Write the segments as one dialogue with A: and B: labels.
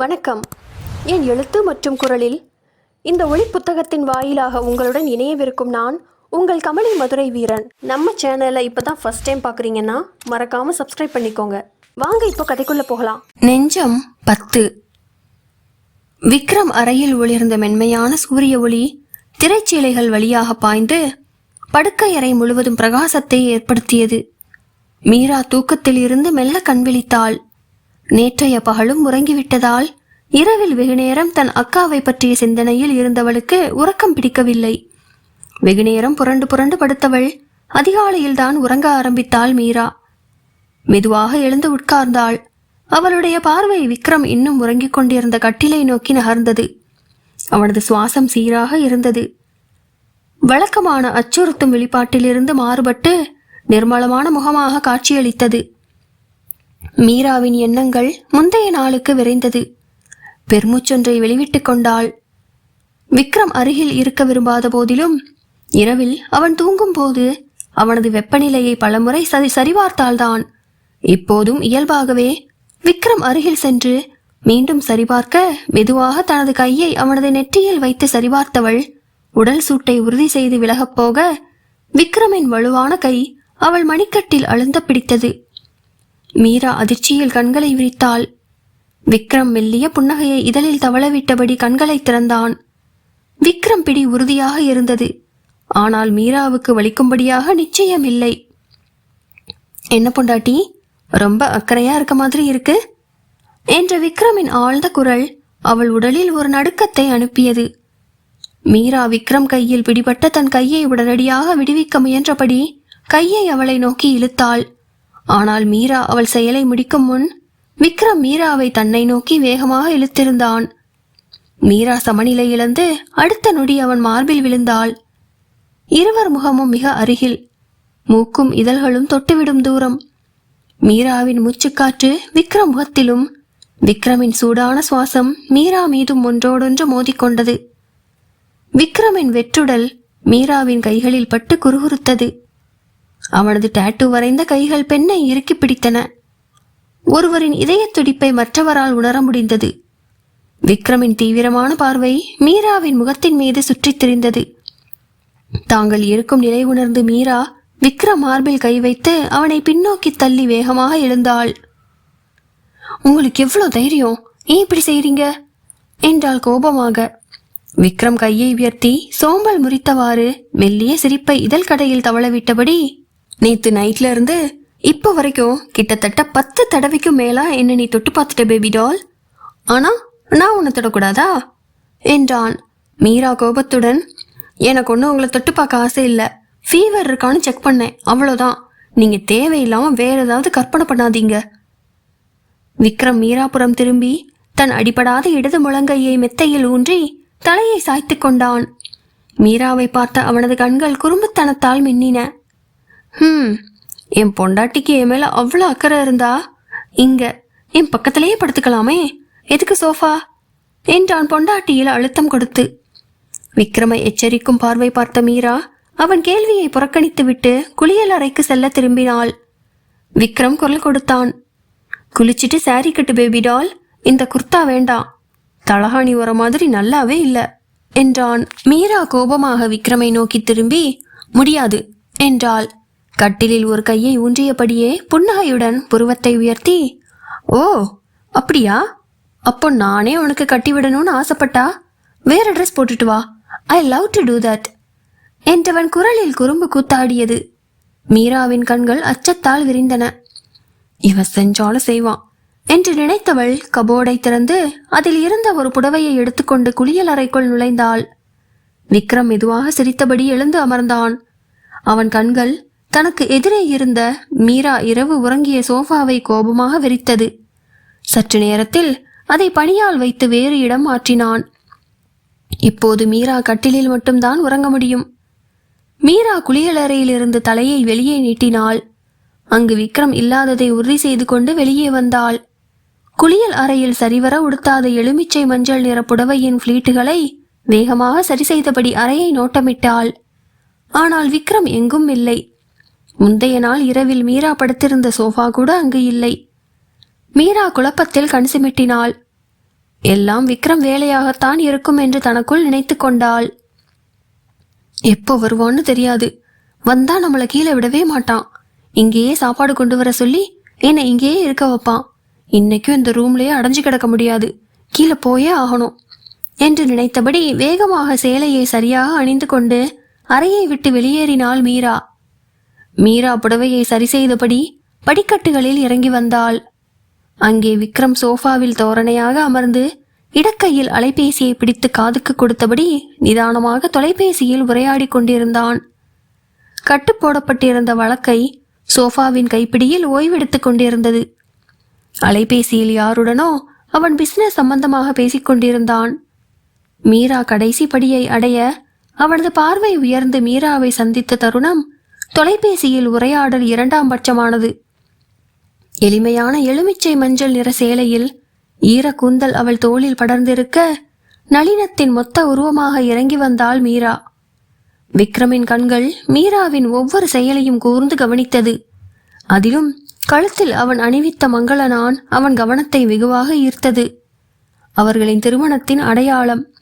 A: வணக்கம். என் எழுத்து மற்றும் குரலில் இந்த ஒளி புத்தகத்தின் வாயிலாக உங்களுடன் இணையவிருக்கும் நான் உங்கள் கமலி மதுரை வீரன். நம்ம சேனலை இப்போ தான் ஃபர்ஸ்ட் டைம் பார்க்குறீங்கன்னா மறக்காமல் சப்ஸ்கிரைப் பண்ணிக்கோங்க. வாங்க இப்போ கதைக்குள்ளே போகலாம். நெஞ்சம் பத்து. விக்ரம் அறையில் ஒளிர்ந்த மென்மையான சூரிய ஒளி திரைச்சீலைகள் வழியாக பாய்ந்து படுக்கை அறை முழுவதும் பிரகாசத்தை ஏற்படுத்தியது. மீரா தூக்கத்தில் இருந்து மெல்ல கண் விழித்தாள். நேற்றைய பகலும் உறங்கிவிட்டதால் இரவில் வெகுநேரம் தன் அக்காவை பற்றிய சிந்தனையில் இருந்தவளுக்கு உறக்கம் பிடிக்கவில்லை. வெகுநேரம் புரண்டு புரண்டு படுத்தவள் அதிகாலையில்தான் உறங்க ஆரம்பித்தாள் மீரா. மெதுவாக எழுந்து உட்கார்ந்தாள். அவளுடைய பார்வை விக்ரம் இன்னும் உறங்கிக் கொண்டிருந்த கட்டிலை நோக்கி நகர்ந்தது. அவனது சுவாசம் சீராக இருந்தது. வழக்கமான அச்சுறுத்தும் வெளிப்பாட்டிலிருந்து மாறுபட்டு நிர்மலமான முகமாக காட்சியளித்தது. மீராவின் எண்ணங்கள் முந்தைய நாளுக்கு விரைந்தது. பெருமூச்சொன்றை வெளிவிட்டுக் கொண்டாள். விக்ரம் அருகில் இருக்க விரும்பாத போதிலும் இரவில் அவன் தூங்கும்போது அவனது வெப்பநிலையை பலமுறை சரி சரிபார்த்தால்தான் இப்போதும் இயல்பாகவே விக்ரம் அருகில் சென்று மீண்டும் சரிபார்க்க மெதுவாக தனது கையை அவனது நெற்றியில் வைத்து சரிபார்த்தவள் உடல் சூட்டை உறுதி செய்து விலகப் போக விக்ரமின் வலுவான கை அவள் மணிக்கட்டில் அழுந்த பிடித்தது. மீரா அதிர்ச்சியில் கண்களை விரித்தாள். விக்ரம் மெல்லிய புன்னகையை இதழில் தவளவிட்டபடி கண்களை திறந்தான். விக்ரம் பிடி உறுதியாக இருந்தது. ஆனால் மீராவுக்கு வலிக்கும்படியாக நிச்சயம் இல்லை என்ன பொண்டாட்டி ரொம்ப அக்கறையா இருக்க மாதிரி இருக்கு? என்ற விக்ரமின் ஆழ்ந்த குரல் அவள் உடலில் ஒரு நடுக்கத்தை அனுப்பியது. மீரா விக்ரம் கையில் பிடிபட்ட தன் கையை உடனடியாக விடுவிக்க முயன்றபடி கையை அவளை நோக்கி இழுத்தாள். ஆனால் மீரா அவள் செயலை முடிக்கும் முன் விக்ரம் மீராவை தன்னை நோக்கி வேகமாக இழுத்திருந்தான். மீரா சமநிலை இழந்து அடுத்த நொடி அவன் மார்பில் விழுந்தாள். இருவர் முகமும் மிக அருகில் மூக்கும் இதழ்களும் தொட்டுவிடும் தூரம். மீராவின் மூச்சுக்காற்று விக்ரம் முகத்திலும் விக்ரமின் சூடான சுவாசம் மீரா மீதும் ஒன்றோடொன்று மோதிக்கொண்டது. விக்ரமின் வெற்றுடல் மீராவின் கைகளில் பட்டு குறுகுறுத்தது. அவனது டேட்டு வரைந்த கைகள் பெண்ணை இறுக்கி பிடித்தன. ஒருவரின் இதயத் துடிப்பை மற்றவரால் உணர முடிந்தது. விக்ரமின் தீவிரமான பார்வை மீராவின் முகத்தின் மீது சுற்றித் திரிந்தது. தாங்கள் இருக்கும் நிலை உணர்ந்து மீரா விக்ரம் மார்பில் கை வைத்து அவனை பின்னோக்கி தள்ளி வேகமாக எழுந்தாள். உங்களுக்கு எவ்வளவு தைரியம்? ஏன் இப்படி செய்றீங்க? என்றாள் கோபமாக. விக்ரம் கையை உயர்த்தி சோம்பல் முறித்தவாறு மெல்லிய சிரிப்பை இதழ் கடையில் தவளவிட்டபடி நேத்து நைட்ல இருந்து இப்போ வரைக்கும் கிட்டத்தட்ட பத்து தடவைக்கும் மேலா என்ன நீ தொட்டு பார்த்துட்ட பேபி டால் ஆனா நான் உன்னை தொடக்கூடாதா? என்றான். மீரா கோபத்துடன் எனக்கு ஒன்றும் உங்களை தொட்டு பார்க்க ஆசை இல்லை. ஃபீவர் இருக்கான்னு செக் பண்ணேன். அவ்வளோதான் நீங்கள் தேவையில்லாமல் வேற ஏதாவது கற்பனை பண்ணாதீங்க. விக்ரம் மீராபுரம் திரும்பி தன் அடிபடாத இடது முழங்கையை மெத்தையில் ஊன்றி தலையை சாய்த்து கொண்டான். மீராவை பார்த்த அவனது கண்கள் குறும்புத்தனத்தால் மின்னின. ஹம் என் பொண்டாட்டிக்கு என் மேல அவ்வளோ அக்கறை இருந்தா? இங்க என் பக்கத்திலேயே படுத்துக்கலாமே. எதுக்கு சோஃபா? என்றான் பொண்டாட்டியில் அழுத்தம் கொடுத்து. விக்ரமை எச்சரிக்கும் பார்வை பார்த்த மீரா அவன் கேள்வியை புறக்கணித்துவிட்டு குளியல் அறைக்கு செல்ல திரும்பினாள். விக்ரம் குரல் கொடுத்தான். குளிச்சிட்டு சாரி கட்டு பேபி டால் இந்த குர்தா வேண்டாம். தலகாணி வர மாதிரி நல்லாவே இல்லை என்றான். மீரா கோபமாக விக்ரமை நோக்கி திரும்பி முடியாது என்றாள். கட்டிலில் ஒரு கையை ஊன்றியபடியே புன்னகையுடன் புருவத்தை உயர்த்தி ஓ அப்படியா? அப்போ நானே உனக்கு கட்டிவிடணும்னு ஆசைப்பட்டா? வேற ட்ரெஸ் போட்டுட்டு வா. I love to do that என்றவன் குரலில் குறும்பு கூத்தாடியது. மீராவின் கண்கள் அச்சத்தால் விரிந்தன. இவ செஞ்சாலும் செய்வான். என்று நினைத்தவள் கபோர்டை திறந்து அதில் இருந்த ஒரு புடவையை எடுத்துக்கொண்டு குளியல் அறைக்குள் நுழைந்தாள். விக்ரம் மெதுவாக சிரித்தபடி எழுந்து அமர்ந்தான். அவன் கண்கள் தனக்கு எதிரே இருந்த மீரா இரவு உறங்கிய சோஃபாவை கோபமாக விரித்தது. சற்று நேரத்தில் அதை பணியால் வைத்து வேறு இடம் மாற்றினான். இப்போது மீரா கட்டிலில் மட்டும்தான் உறங்க முடியும். மீரா குளியலறையிலிருந்து தலையை வெளியே நீட்டினாள். அங்கு விக்ரம் இல்லாததை உறுதி செய்து கொண்டு வெளியே வந்தாள். குளியல் அறையில் சரிவர உடுத்தாத எலுமிச்சை மஞ்சள் நிற புடவையின் ஃபிளீட்டுகளை வேகமாக சரி செய்தபடி அறையை நோட்டமிட்டாள். ஆனால் விக்ரம் எங்கும் இல்லை. முந்தைய நாள் இரவில் மீரா படுத்திருந்த சோஃபா கூட அங்கு இல்லை. மீரா குழப்பத்தில் கண் சிமிட்டினாள். எல்லாம் விக்ரம் வேலையாகத்தான் இருக்கும் என்று தனக்குள் நினைத்து கொண்டாள். எப்போ வருவான்னு தெரியாது. வந்தா நம்மளை கீழே விடவே மாட்டான். இங்கேயே சாப்பாடு கொண்டு வர சொல்லி என்னை இங்கேயே இருக்க வைப்பான். இன்னைக்கும் இந்த ரூம்லயே அடைஞ்சு கிடக்க முடியாது. கீழே போயே ஆகணும். என்று நினைத்தபடி வேகமாக சேலையை சரியாக அணிந்து கொண்டு அறையை விட்டு வெளியேறினாள் மீரா. மீரா புடவையை சரி செய்தபடி படிக்கட்டுகளில் இறங்கி வந்தாள். அங்கே விக்ரம் சோஃபாவில் தோரணையாக அமர்ந்து இடக்கையில் அலைபேசியை பிடித்து காதுக்கு கொடுத்தபடி நிதானமாக தொலைபேசியில் உரையாடிக் கொண்டிருந்தான். கட்டு போடப்பட்டிருந்த வழக்கை சோஃபாவின் கைப்பிடியில் ஓய்வெடுத்துக் கொண்டிருந்தது. அலைபேசியில் யாருடனோ அவன் பிசினஸ் சம்பந்தமாக பேசிக் கொண்டிருந்தான். மீரா கடைசி படியை அடைய அவனது பார்வை உயர்ந்து மீராவை சந்தித்த தருணம் தொலைபேசியில் உரையாடல் இரண்டாம் பட்சமானது. எளிமையான எலுமிச்சை மஞ்சள் நிற சேலையில் ஈர கூந்தல் அவள் தோளில் படர்ந்திருக்க நளினத்தின் மொத்த உருவமாக இறங்கி வந்தாள் மீரா. விக்ரமின் கண்கள் மீராவின் ஒவ்வொரு செயலையும் கூர்ந்து கவனித்தது. அதிலும் கழுத்தில் அவன் அணிவித்த மங்களனான் அவன் கவனத்தை வெகுவாக ஈர்த்தது. அவர்களின் திருமணத்தின் அடையாளம்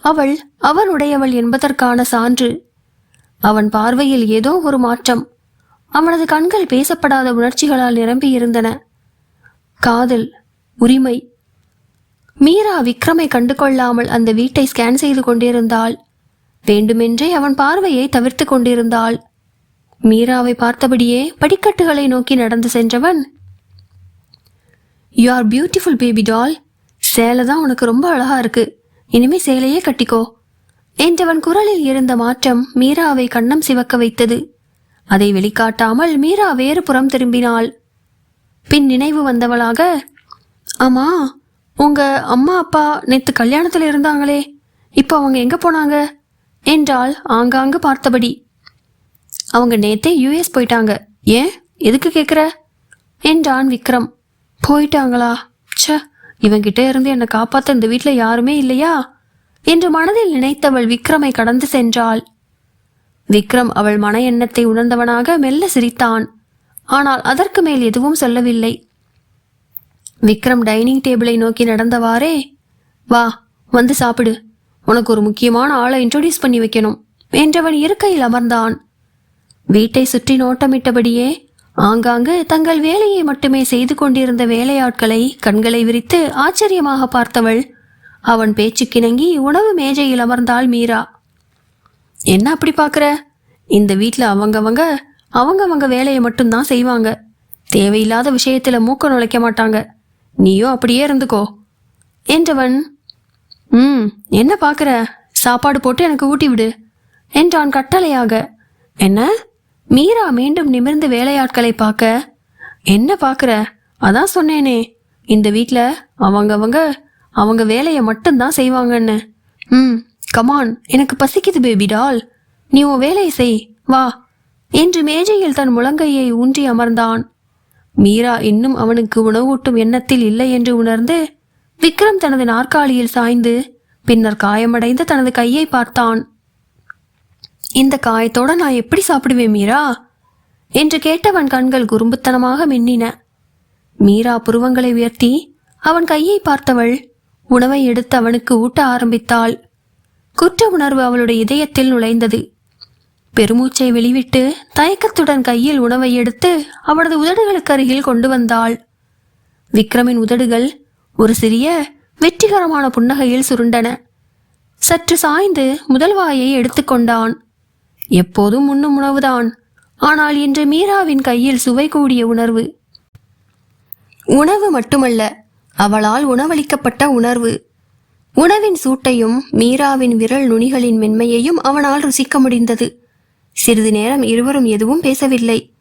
A: அவள் அவனுடையவள் என்பதற்கான சான்று. அவன் பார்வையில் ஏதோ ஒரு மாற்றம். அவனது கண்கள் பேசப்படாத உணர்ச்சிகளால் நிரம்பியிருந்தன. காதல் உரிமை. மீரா விக்ரமை கண்டு கொள்ளாமல் அந்த வீட்டை ஸ்கேன் செய்து கொண்டிருந்தாள். வேண்டுமென்றே அவன் பார்வையை தவிர்த்து கொண்டிருந்தாள். மீராவை பார்த்தபடியே படிக்கட்டுகளை நோக்கி நடந்து சென்றவன் you are beautiful baby doll சேலை தான் உனக்கு ரொம்ப அழகா இருக்கு. இனிமே சேலையே கட்டிக்கோ. என்றவன் குரலில் இருந்த மாற்றம் மீராவை கண்ணம் சிவக்க வைத்தது. அதை வெளிக்காட்டாமல் மீரா வேறு புறம் திரும்பினாள். பின் நினைவு வந்தவளாக ஆமா உங்க அம்மா அப்பா நேத்து கல்யாணத்துல இருந்தாங்களே இப்போ அவங்க எங்க போனாங்க? என்றாள் ஆங்காங்கு பார்த்தபடி. அவங்க நேத்தே யூஎஸ் போயிட்டாங்க. ஏன்? எதுக்கு கேக்குற? என்றான் விக்ரம். போயிட்டாங்களா? ச இவங்கிட்ட இருந்து என்னை காப்பாற்ற இந்த வீட்டில் யாருமே இல்லையா? என்று மனதில் நினைத்தவள் விக்ரமை கடந்து சென்றாள். விக்ரம் அவள் மன எண்ணத்தை உணர்ந்தவனாக மெல்ல சிரித்தான். ஆனால் அதற்கு மேல் எதுவும் சொல்லவில்லை. விக்ரம் டைனிங் டேபிளை நோக்கி நடந்தவாறே வா வந்து சாப்பிடு. உனக்கு ஒரு முக்கியமான ஆளை இன்ட்ரோடியூஸ் பண்ணி வைக்கணும் என்றவன் இருக்கையில் அமர்ந்தான். வீட்டை சுற்றி நோட்டமிட்டபடியே ஆங்காங்கு தங்கள் வேலையை மட்டுமே செய்து கொண்டிருந்த வேலையாட்களை கண்களை விரித்து ஆச்சரியமாக பார்த்தவள் அவன் பேச்சுக்கிணங்கி உணவு மேஜையில் அமர்ந்தாள் மீரா. என்ன அப்படி பார்க்குற? இந்த வீட்டில் அவங்கவங்க அவங்கவங்க வேலையை மட்டும்தான் செய்வாங்க. தேவையில்லாத விஷயத்தில் மூக்க நுழைக்க மாட்டாங்க. நீயும் அப்படியே இருந்துக்கோ. என்றவன் ம் என்ன பார்க்குற? சாப்பாடு போட்டு எனக்கு ஊட்டி விடு. என்றான் கட்டளையாக. என்ன? மீரா மீண்டும் நிமிர்ந்து வேலையாட்களை பார்க்க என்ன பார்க்குற? அதான் சொன்னேனே இந்த வீட்டில் அவங்கவங்க அவங்க வேலையை மட்டும்தான் செய்வாங்கன்னு. ம் கமான் எனக்கு பசிக்குது பேபி டால் நீ உன் வேலையை செய். வா. என்று மேஜையில் தன் முழங்கையை ஊன்றி அமர்ந்தான். மீரா இன்னும் அவனுக்கு உணவூட்டும் எண்ணத்தில் இல்லை என்று உணர்ந்து விக்ரம் தனது நாற்காலியில் சாய்ந்து பின்னர் காயமடைந்த தனது கையை பார்த்தான். இந்த காயத்தோட நான் எப்படி சாப்பிடுவேன் மீரா? என்று கேட்டவன் கண்கள் குறும்புத்தனமாக மின்னின. மீரா புருவங்களை உயர்த்தி அவன் கையை பார்த்தவள் உணவை எடுத்து அவனுக்கு ஊட்ட ஆரம்பித்தாள். குற்ற உணர்வு அவளுடைய இதயத்தில் நுழைந்தது. பெருமூச்சை வெளிவிட்டு தயக்கத்துடன் கையில் உணவை எடுத்து அவனது உதடுகளுக்கு அருகில் கொண்டு வந்தாள். விக்ரமின் உதடுகள் ஒரு சிறிய வெற்றிகரமான புன்னகையில் சுருண்டன. சற்று சாய்ந்து முதல் வாயை எடுத்துக்கொண்டான் எப்போதும் உண்ணும் உணவுதான். ஆனால் இன்று மீராவின் கையில் சுவை கூடிய உணர்வு. உணவு மட்டுமல்ல அவளால் உணவளிக்கப்பட்ட உணர்வு. உணவின் சூட்டையும் மீராவின் விரல் நுனிகளின் மென்மையையும் அவனால் ருசிக்க முடிந்தது. சிறிது நேரம் இருவரும் எதுவும் பேசவில்லை.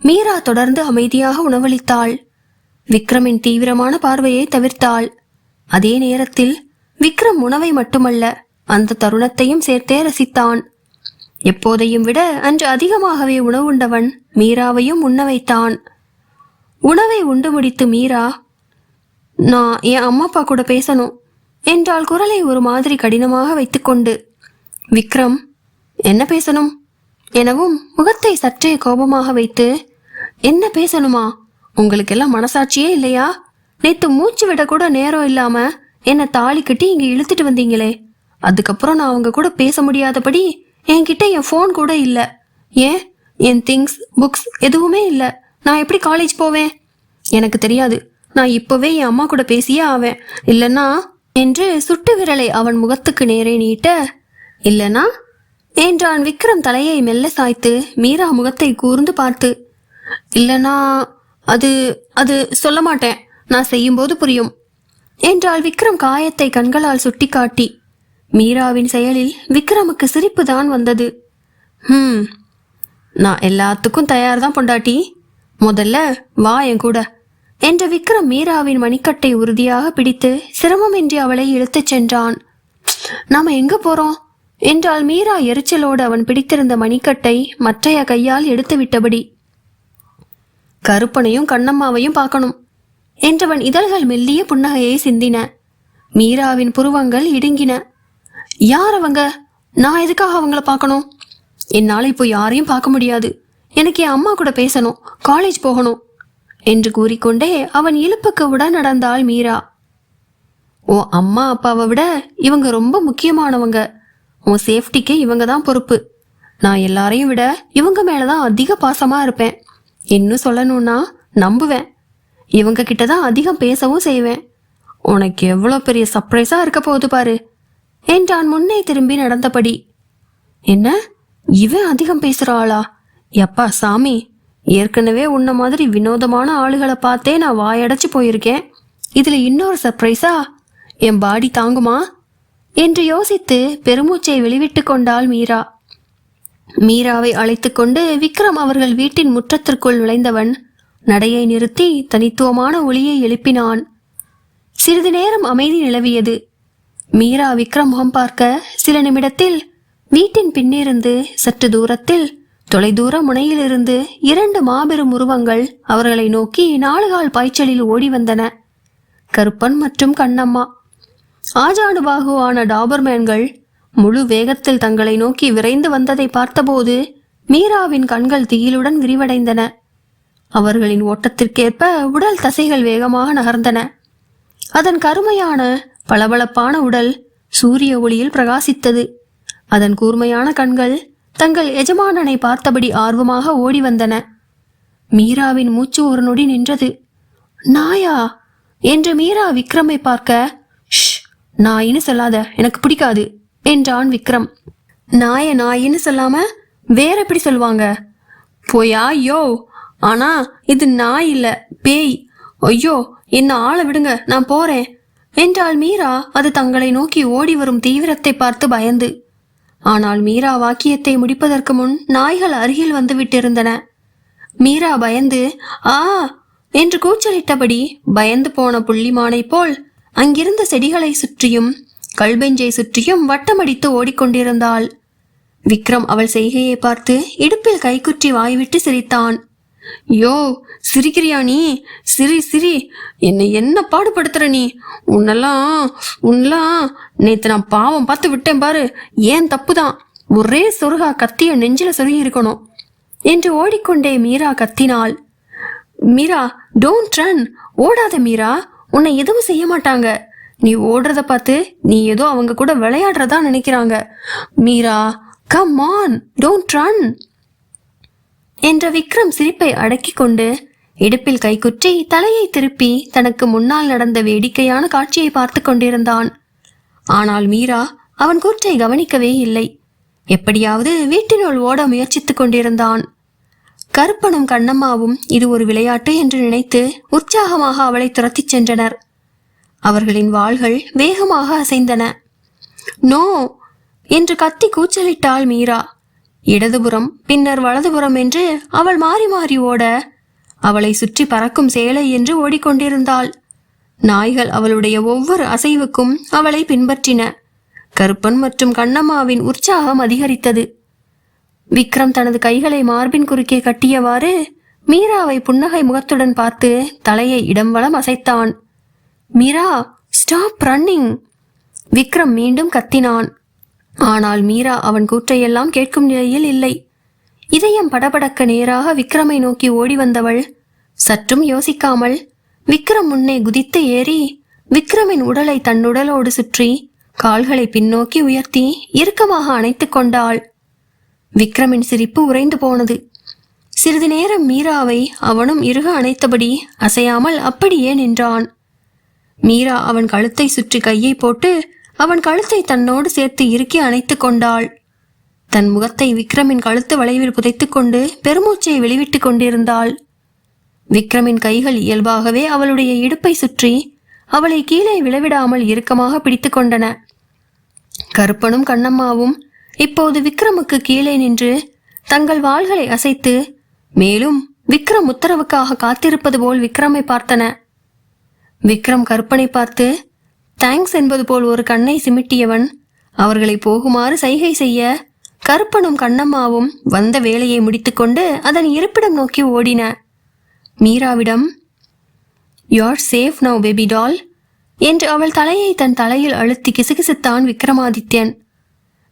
A: மீரா தொடர்ந்து அமைதியாக உணவளித்தாள். விக்ரமின் தீவிரமான பார்வையை தவிர்த்தாள். அதே நேரத்தில் விக்ரம் உணவை மட்டுமல்ல அந்த தருணத்தையும் சேர்த்தே ரசித்தான். எப்போதையும் விட அன்று அதிகமாகவே உணவுண்டவன் மீராவையும் உண்ண வைத்தான். உணவை உண்டு முடித்து மீரா நான் என் அம்மா அப்பா கூட பேசணும் என்றால் குரலை ஒரு மாதிரி கடினமாக வைத்துக்கொண்டு விக்ரம் என்ன பேசணும்? எனவும் முகத்தை சற்றே கோபமாக வைத்து என்ன பேசணுமா? உங்களுக்கெல்லாம் மனசாட்சியே இல்லையா? நேத்து மூச்சு விட கூட நேரம் இல்லாம என்னை தாலி கட்டி இங்க இழுத்துட்டு வந்தீங்களே. அதுக்கப்புறம் நான் அவங்க கூட பேச முடியாதபடி என்கிட்ட என் ஃபோன் கூட இல்ல. ஏன்? என் திங்ஸ் புக்ஸ் எதுவுமே இல்ல. நான் எப்படி காலேஜ் போவேன்? எனக்கு தெரியாது. நான் இப்பவே என் அம்மா கூட பேசியே ஆவேன். இல்லனா என்று சுட்டு விரலை அவன் முகத்துக்கு நேரே நீட்ட இல்லனா என்றான் விக்ரம் தலையை மெல்ல சாய்த்து மீரா முகத்தை கூர்ந்து பார்த்து இல்லனா அது அது சொல்ல மாட்டேன். நான் செய்யும்போது புரியும் என்றால் விக்ரம் காயத்தை கண்களால் சுட்டிக்காட்டி. மீராவின் செயலில் விக்ரமுக்கு சிரிப்பு தான் வந்தது. ஹம் நான் எல்லாத்துக்கும் தயார் தான் பொண்டாட்டி. முதல்ல வா என் கூட. என்ற விக்ரம் மீராவின் மணிக்கட்டை உறுதியாக பிடித்து சிரமமின்றி அவளை இழுத்துச் சென்றான். நாம எங்க போறோம்? என்றால் மீரா எரிச்சலோடு அவன் பிடித்திருந்த மணிக்கட்டை மற்றைய கையால் எடுத்து விட்டபடி. கருப்பனையும் கண்ணம்மாவையும் பார்க்கணும் என்றவன் இதழ்கள் மெல்லிய புன்னகையை சிந்தின. மீராவின் புருவங்கள் இடுங்கின. யார் அவங்க? நான் எதுக்காக அவங்கள பார்க்கணும்? என்னால் இப்போ யாரையும் பார்க்க முடியாது. எனக்கு என் அம்மா கூட பேசணும். காலேஜ் போகணும். என்று கூறிக்கொண்டே அவன் இழுப்புக்கு விட நடந்தாள் மீரா. ஓ அம்மா அப்பாவை விட இவங்க ரொம்ப முக்கியமானவங்க. உன் சேஃப்டிக்கு இவங்க தான் பொறுப்பு. நான் எல்லாரையும் விட இவங்க மேலதான் அதிக பாசமா இருப்பேன். இன்னும் சொல்லணும்னா நம்புவேன். இவங்க கிட்ட தான் அதிகம் பேசவும் செய்வேன். உனக்கு எவ்வளோ பெரிய சர்ப்ரைஸா இருக்க போகுது பாரு என்றான் முன்னே திரும்பி நடந்தபடி. என்ன? இவன் அதிகம் பேசுற ஆளா? எப்பா சாமி ஏற்கனவே உன்ன மாதிரி வினோதமான ஆளுகளை பார்த்தே நான் வாயடைச்சு போயிருக்கேன். இதுல இன்னொரு சர்ப்ரைஸா என் பாடி தாங்குமா? என்று யோசித்து பெருமூச்சை வெளிவிட்டு கொண்டாள் மீரா. மீராவை அழைத்து கொண்டு விக்ரம் அவர்கள் வீட்டின் முற்றத்திற்குள் நுழைந்தவன் நடையை நிறுத்தி தனித்துவமான ஒளியை எழுப்பினான். சிறிது நேரம் அமைதி நிலவியது. மீரா விக்ரம் முகம் பார்க்க சில நிமிடத்தில் வீட்டின் பின்னிருந்து சற்று தூரத்தில் தொலைதூர முனையிலிருந்து இரண்டு மாபெரும் உருவங்கள் அவர்களை நோக்கி நாலுகால் பாய்ச்சலில் ஓடி வந்தன கருப்பன் மற்றும் கண்ணம்மா. ஆஜானுபாகுவான டாபர்மேன்கள் முழு வேகத்தில் தங்களை நோக்கி விரைந்து வந்ததை பார்த்தபோது மீராவின் கண்கள் தீயிலுடன் விரிவடைந்தன. அவர்களின் ஓட்டத்திற்கேற்ப உடல் தசைகள் வேகமாக நகர்ந்தன. அதன் கருமையான பளபளப்பான உடல் சூரிய ஒளியில் பிரகாசித்தது. அதன் கூர்மையான கண்கள் தங்கள் எஜமானனை பார்த்தபடி ஆர்வமாக ஓடி வந்தன மீராவின் மூச்சு ஒரு நொடி நின்றது. நாயா? என்று மீரா விக்ரமை பார்க்க ஷ் நாயின்னு சொல்லாத எனக்கு பிடிக்காது என்றான் விக்ரம். நாய நாயின்னு சொல்லாம வேற எப்படி சொல்லுவாங்க? போயா யோ ஆனா இது நாய் இல்ல பேய். ஐயோ என்ன ஆளை விடுங்க நான் போறேன் என்றால் மீரா. அது தங்களை நோக்கி ஓடி வரும் தீவிரத்தை பார்த்து பயந்து. ஆனால் மீரா வாக்கியத்தை முடிப்பதற்கு முன் நாய்கள் அருகில் வந்து விட்டிருந்தன. மீரா பயந்து ஆ என்று கூச்சலிட்டபடி பயந்து போன புள்ளிமானை போல் அங்கிருந்த செடிகளை சுற்றியும் கல்பெஞ்சை சுற்றியும் வட்டமடித்து ஓடிக்கொண்டிருந்தாள். விக்ரம் அவள் செய்கையை பார்த்து இடுப்பில் கைக்குற்றி வாய்விட்டு சிரித்தான். யோ சிரிக்கிறியா நீ? சிரி சிரி. என்னை என்ன பாடுபடுத்துற நீ? உன்னெல்லாம் உன்னெல்லாம் நேற்று நான் பாவம் பார்த்து விட்டேன் பாரு. ஏன் தப்புதான்? ஒரே சொருகா கத்திய நெஞ்சில சொருகி இருக்கணும். என்று ஓடிக்கொண்டே மீரா கத்தினாள். மீரா டோன்ட் ரன் ஓடாத மீரா. உன்னை எதுவும் செய்ய மாட்டாங்க. நீ ஓடுறத பார்த்து நீ ஏதோ அவங்க கூட விளையாடுறதா நினைக்கிறாங்க. Meera come on don't run என்ற விக்ரம் சிரிப்பை அடக்கிக் கொண்டு இடுப்பில் கைக்குற்றி தலையை திருப்பி தனக்கு முன்னால் நடந்த வேடிக்கையான காட்சியை பார்த்து கொண்டிருந்தான். ஆனால் மீரா அவன் கூற்றை கவனிக்கவே இல்லை. எப்படியாவது வீட்டினுள் ஓட முயற்சித்துக் கொண்டிருந்தான். கருப்பனும் கண்ணம்மாவும் இது ஒரு விளையாட்டு என்று நினைத்து உற்சாகமாக அவளை துரத்திச் சென்றனர். அவர்களின் வாள்கள் வேகமாக அசைந்தன. நோ! என்று கத்தி கூச்சலிட்டாள் மீரா. இடதுபுறம் பின்னர் வலதுபுறம் என்று அவள் மாறி மாறி ஓட அவளை சுற்றி பறக்கும் சேலை என்று ஓடிக்கொண்டிருந்தாள். நாய்கள் அவளுடைய ஒவ்வொரு அசைவுக்கும் அவளை பின்பற்றின. கருப்பன் மற்றும் கண்ணம்மாவின் உற்சாகம் அதிகரித்தது. விக்ரம் தனது கைகளை மார்பின் குறுக்கே கட்டியவாறு மீராவை புன்னகை முகத்துடன் பார்த்து தலையை இடம் வளம் அசைத்தான். மீரா ஸ்டாப் ரன்னிங் விக்ரம் மீண்டும் கத்தினான். ஆனால் மீரா அவன் கூற்றையெல்லாம் கேட்கும் நிலையில் இல்லை. இதயம் படபடக்க நேராக விக்ரமை நோக்கி ஓடி வந்தவள் சற்றும் யோசிக்காமல் விக்ரம் முன்னே குதித்து ஏறி விக்ரமின் உடலை தன்னுடலோடு சுற்றி கால்களை பின்னோக்கி உயர்த்தி இறுக்கமாக அணைத்து கொண்டாள். விக்ரமின் சிரிப்பு உறைந்து போனது. சிறிது நேரம் மீராவை அவனும் இறுக அணைத்தபடி அசையாமல் அப்படியே நின்றான். மீரா அவன் கழுத்தை சுற்றி கையை போட்டு அவன் கழுத்தை தன்னோடு சேர்த்து இறுக்கி அணைத்து கொண்டாள். தன் முகத்தை விக்ரமின் கழுத்து வளைவில் புதைத்துக்கொண்டு பெருமூச்சை வெளிவிட்டுக் கொண்டிருந்தாள். விக்ரமின் கைகள் இயல்பாகவே அவளுடைய இடுப்பை சுற்றி அவளை கீழே விழவிடாமல் இறுக்கமாக பிடித்து கொண்டன. கருப்பனும் கண்ணம்மாவும் இப்போது விக்ரமுக்கு கீழே நின்று தங்கள் வாள்களை அசைத்து மேலும் விக்ரம் உத்தரவுக்காக காத்திருப்பது போல் விக்ரமை பார்த்தன. விக்ரம் கருப்பனை பார்த்து தேங்க்ஸ் என்பது போல் ஒரு கண்ணை சிமிட்டியவன். அவர்களை போகுமாறு சைகை செய்ய கருப்பனும் கண்ணம்மாவும் வந்த வேலையை முடித்துக்கொண்டு அதன் இருப்பிடம் நோக்கி ஓடின. மீராவிடம் யார் சேஃப் நவ் பேபி டால் என்று அவள் தலையை தன் தலையில் அழுத்தி கிசுகிசுத்தான் விக்ரமாதித்யன்.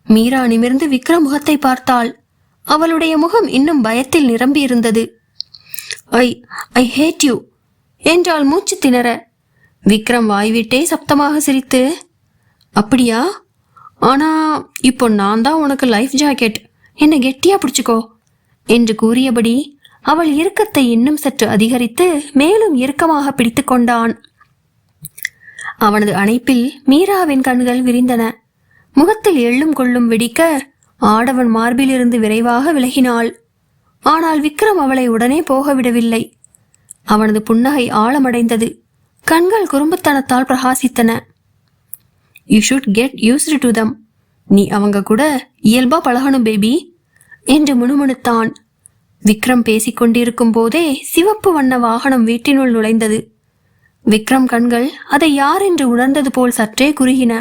A: மீரா நிமிர்ந்து விக்ரம் முகத்தை பார்த்தாள். அவளுடைய முகம் இன்னும் பயத்தில் நிரம்பியிருந்தது. ஐ ஐ ஹேட் யூ என்றாள் மூச்சு திணற. விக்ரம் வாய்விட்டே சப்தமாக சிரித்து அப்படியா? ஆனா இப்போ நான் தான் உனக்கு லைஃப் ஜாக்கெட். என்னை கெட்டியா பிடிச்சிக்கோ என்று கூறியபடி அவள் இறுக்கத்தை இன்னும் சற்று அதிகரித்து மேலும் இறுக்கமாக பிடித்து கொண்டான். அவனது அணைப்பில் மீராவின் கண்கள் விரிந்தன. முகத்தில் எள்ளும் கொள்ளும் வெடிக்க ஆடவன் மார்பிலிருந்து விரைவாக விலகினாள். ஆனால் விக்ரம் அவளை உடனே போக விடவில்லை அவனது புன்னகை ஆழமடைந்தது. கண்கள் குறும்புத்தனத்தால் பிரகாசித்தன. You should get used to them நீ அவங்க கூட இயல்பா பழகணும் பேபி என்று முணுமுணுத்தான். விக்ரம் பேசிக்கொண்டிருக்கும் போதே சிவப்பு வண்ண வாகனம் வீட்டினுள் நுழைந்தது. விக்ரம் கண்கள் அதை யார் என்று உணர்ந்தது போல் சற்றே குறுகின.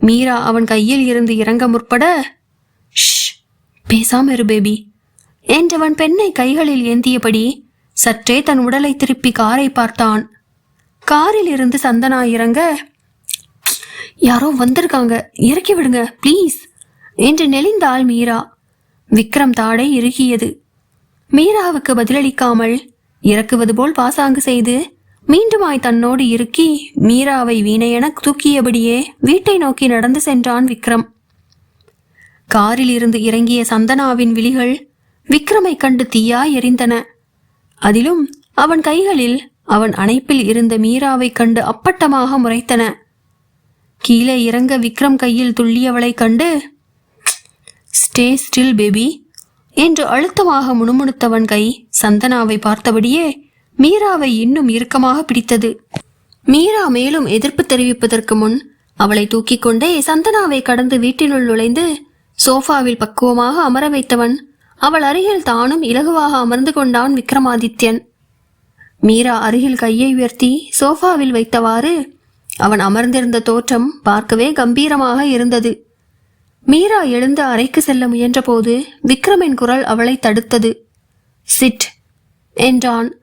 A: மீரா அவன் கையில் இருந்து இறங்க முற்பட ஷ் பேசாம இரு பேபி என்றவன் பெண்ணை கைகளில் ஏந்தியபடி சற்றே தன் உடலை திருப்பி காரை பார்த்தான். காரில் இருந்து சந்தனா இறங்க யாரோ வந்திருக்காங்க. இறக்கி விடுங்க ப்ளீஸ் என்று நெளிந்தாள் மீரா. விக்ரம் தாடை இறுகியது. மீராவுக்கு பதிலளிக்காமல் இறக்குவது போல் பாசாங்கு செய்து மீண்டுமாய் தன்னோடு இறுக்கி மீராவை வீணையென தூக்கியபடியே வீட்டை நோக்கி நடந்து சென்றான் விக்ரம். காரில் இருந்து இறங்கிய சந்தனாவின் விழிகள் விக்ரமை கண்டு தீயாய் எரிந்தன. அதிலும் அவன் கைகளில் அவன் அணைப்பில் இருந்த மீராவை கண்டு அப்பட்டமாக முறைத்தன. கீழே இறங்க விக்ரம் கையில் துள்ளியவளைக் கண்டு ஸ்டே ஸ்டில் பேபி என்று அழுத்தமாக முணுமுணுத்தவன் கை சந்தனாவை பார்த்தபடியே மீராவை இன்னும் இறுக்கமாக பிடித்தது. மீரா மேலும் எதிர்ப்பு தெரிவிப்பதற்கு முன் அவளை தூக்கிக் கொண்டே சந்தனாவை கடந்து வீட்டினுள் நுழைந்து சோஃபாவில் பக்குவமாக அமர வைத்தவன் அவள் அருகில் தானும் இலகுவாக அமர்ந்து கொண்டான் விக்ரமாதித்யன். மீரா அருகில் கையை உயர்த்தி சோஃபாவில் வைத்தவாறு அவன் அமர்ந்திருந்த தோற்றம் பார்க்கவே கம்பீரமாக இருந்தது. மீரா எழுந்து அறைக்கு செல்ல முயன்றபோது விக்ரமின் குரல் அவளை தடுத்தது. சிட் என்றான்.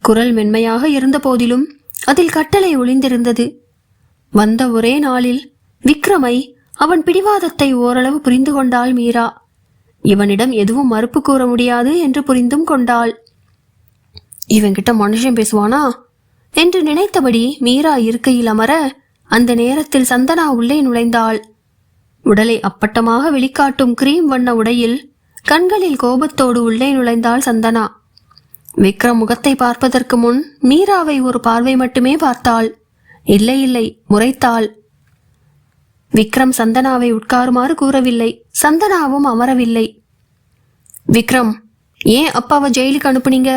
A: குரல் மென்மையாக இருந்த போதிலும் அதில் கட்டளை ஒளிந்திருந்தது. வந்த ஒரே நாளில் விக்ரமை அவன் பிடிவாதத்தை ஓரளவு புரிந்து கொண்டாள் மீரா. இவனிடம் எதுவும் மறுப்பு கூற முடியாது என்று புரிந்தும் கொண்டாள். இவன்கிட்ட மனுஷன் பேசுவானா? என்று நினைத்தபடி மீரா இருக்கையில் அமர அந்த நேரத்தில் சந்தனா உள்ளே நுழைந்தாள். உடலை அப்பட்டமாக வெளிக்காட்டும் கிரீம் வண்ண உடையில் கண்களில் கோபத்தோடு உள்ளே நுழைந்தாள் சந்தனா. விக்ரம் முகத்தை பார்ப்பதற்கு முன் மீராவை ஒரு பார்வை மட்டுமே பார்த்தாள். இல்லை இல்லை முறைத்தாள். விக்ரம் சந்தனாவை உட்காருமாறு கூறவில்லை. சந்தனாவும் அமரவில்லை. விக்ரம் ஏன் அப்பாவை ஜெயிலுக்கு அனுப்புனீங்க?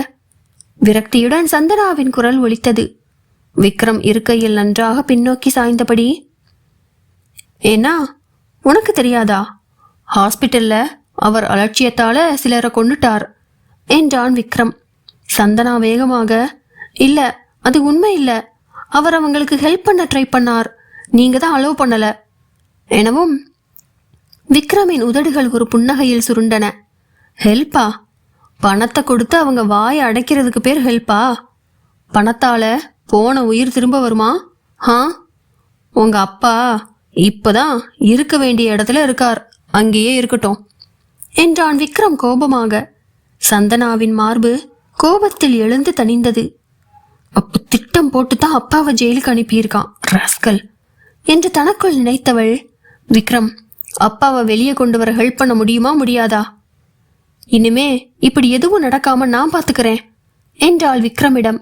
A: விரக்தியுடன் சந்தனாவின் குரல் ஒலித்தது. விக்ரம் இருக்கையில் நன்றாக பின்னோக்கி சாய்ந்தபடி ஏன்னா உனக்கு தெரியாதா? ஹாஸ்பிட்டல்ல அவர் அலட்சியத்தால சிலரை கொண்டுட்டார் என்றான் விக்ரம். சந்தனா வேகமாக இல்ல அது உண்மை இல்ல. அவர் அவங்களுக்கு ஹெல்ப் பண்ண ட்ரை பண்ணார். நீங்க தான் அலோவ் பண்ணல. எனவும் விக்ரமின் உதடுகள் ஒரு புன்னகையில் சுருண்டன. ஹெல்ப்பா பணத்தை கொடுத்து அவங்க வாய் அடைக்கிறதுக்கு பேர் ஹெல்ப்பா? பணத்தால போன உயிர் திரும்ப வருமா? ஆ உங்க அப்பா இப்பதான் இருக்க வேண்டிய இடத்துல இருக்கார். அங்கேயே இருக்கட்டும். என்றான் விக்ரம் கோபமாக. சந்தனாவின் மார்பு கோபத்தில் எழுந்து தணிந்தது. அப்போ திட்டம் போட்டு தான் அப்பாவை ஜெயிலுக்கு அனுப்பியிருக்கான் ராஸ்கல் என்று தனக்குள் நினைத்தவள் விக்ரம் அப்பாவை வெளியே கொண்டு வர ஹெல்ப் பண்ண முடியுமா முடியாதா? இனிமே இப்படி எதுவும் நடக்காம நான் பாத்துக்கிறேன் என்றாள் விக்ரமிடம்.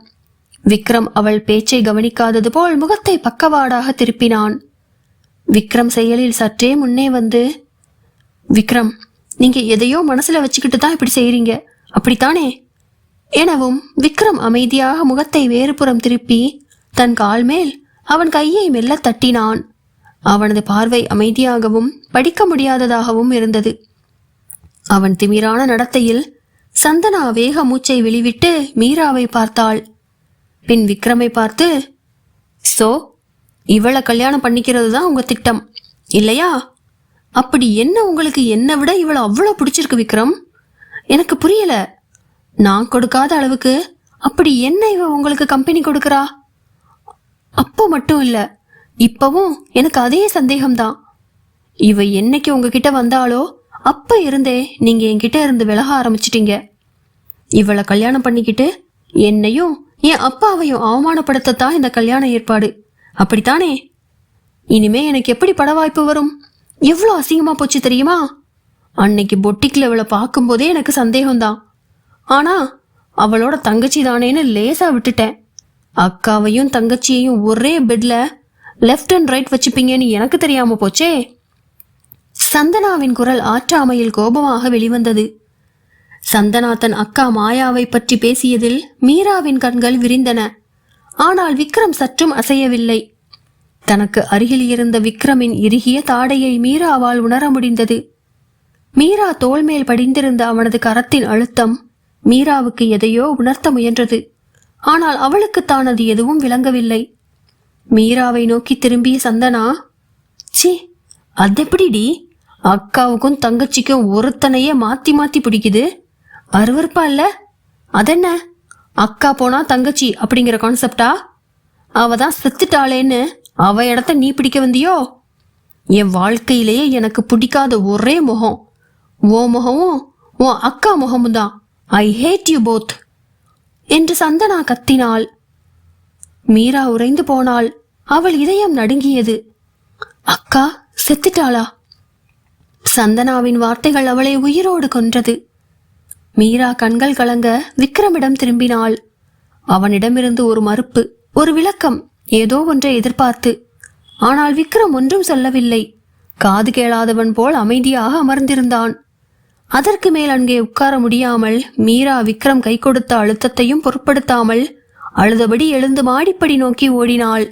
A: விக்ரம் அவள் பேச்சை கவனிக்காதது போல் முகத்தை பக்கவாடாக திருப்பினான். விக்ரம் செயலில் சற்றே முன்னே வந்து விக்ரம் நீங்க எதையோ மனசுல வச்சுக்கிட்டு தான் இப்படி செய்யறீங்க அப்படித்தானே? எனவும் விக்ரம் அமைதியாக முகத்தை வேறுபுறம் திருப்பி தன் கால் மேல் அவன் கையை மெல்ல தட்டினான். அவனது பார்வை அமைதியாகவும் படிக்க முடியாததாகவும் இருந்தது. அவன் திமிரான நடத்தையில் சந்தனா வேக மூச்சை வெளிவிட்டு மீராவை பார்த்தாள். பின் விக்ரமை பார்த்து சோ இவளை கல்யாணம் பண்ணிக்கிறது தான் உங்க திட்டம் இல்லையா? அப்படி என்ன உங்களுக்கு என்னை விட இவளை அவ்வளோ பிடிச்சிருக்கு விக்ரம்? எனக்கு புரியல. நான் கொடுக்காத அளவுக்கு அப்படி என்ன இவ உங்களுக்கு கம்பெனி கொடுக்கறா? அப்போ மட்டும் இல்லை இப்பவும் எனக்கு அதே சந்தேகம்தான். இவ என்னைக்கு உங்ககிட்ட வந்தாலோ அப்ப இருந்தே நீங்க என்கிட்ட இருந்து விலக ஆரம்பிச்சிட்டீங்க. இவளை கல்யாணம் பண்ணிக்கிட்டு என்னையும் என் அப்பாவையும் அவமானப்படுத்தத்தான் இந்த கல்யாண ஏற்பாடு. அப்படித்தானே? இனிமே எனக்கு எப்படி பட வாய்ப்பு வரும்? எவ்வளோ அசிங்கமா போச்சு தெரியுமா? அன்னைக்கு பொட்டிக்கில் இவளை பார்க்கும்போதே எனக்கு சந்தேகம்தான். ஆனா அவளோட தங்கச்சி தானேன்னு லேசா விட்டுட்டேன். அக்காவையும் தங்கச்சியையும் ஒரே பெட்ல லெஃப்ட் அண்ட் ரைட் வச்சுப்பீங்கன்னு எனக்கு தெரியாம போச்சே. சந்தனாவின் குரல் ஆற்றாமையில் கோபமாக வெளிவந்தது. சந்தனா தன் அக்கா மாயாவை பற்றி பேசியதில் மீராவின் கண்கள் விரிந்தன. ஆனால் விக்ரம் சற்றும் அசையவில்லை. தனக்கு அருகில் இருந்த விக்ரமின் இறுகிய தாடையை மீராவால் உணர முடிந்தது. மீரா தோள் மேல் படிந்திருந்த அவனது கரத்தின் அழுத்தம் மீராவுக்கு எதையோ உணர்த்த முயன்றது. ஆனால் அவளுக்கு தான் அது எதுவும் விளங்கவில்லை. மீராவை நோக்கி திரும்பிய சந்தனா சி அதெப்படிடி? அக்காவுக்கும் தங்கச்சிக்கும் ஒருத்தனையே மாத்தி மாத்தி பிடிக்குது. அருவருப்பா இல்ல? அதென்ன? அக்கா போனா தங்கச்சி அப்படிங்கிற கான்செப்டா அவ தான் செத்துட்டாளேன்னு அவ இடத்த நீ பிடிக்க வந்தியோ? என் வாழ்க்கையிலேயே எனக்கு பிடிக்காத ஒரே முகம். ஓ முகமும் உன் அக்கா முகமும் தான் ஐ ஹேட் யூ போத் என்று சந்தனா கத்தினாள். மீரா உறைந்து போனாள். அவள் இதயம் நடுங்கியது. அக்கா செத்துட்டாளா? சந்தனாவின் வார்த்தைகள் அவளை உயிரோடு கொன்றது. மீரா கண்கள் கலங்க விக்ரமிடம் திரும்பினாள். அவனிடமிருந்து ஒரு மறுப்பு ஒரு விளக்கம் ஏதோ ஒன்றை எதிர்பார்த்து. ஆனால் விக்ரம் ஒன்றும் சொல்லவில்லை. காது கேளாதவன் போல் அமைதியாக அமர்ந்திருந்தான். அதற்கு மேல் அங்கே உட்கார முடியாமல் மீரா விக்ரம் கை கொடுத்த அழுத்தத்தையும் பொருட்படுத்தாமல் அழுதபடி எழுந்து மாடிப்படி நோக்கி ஓடினாள்.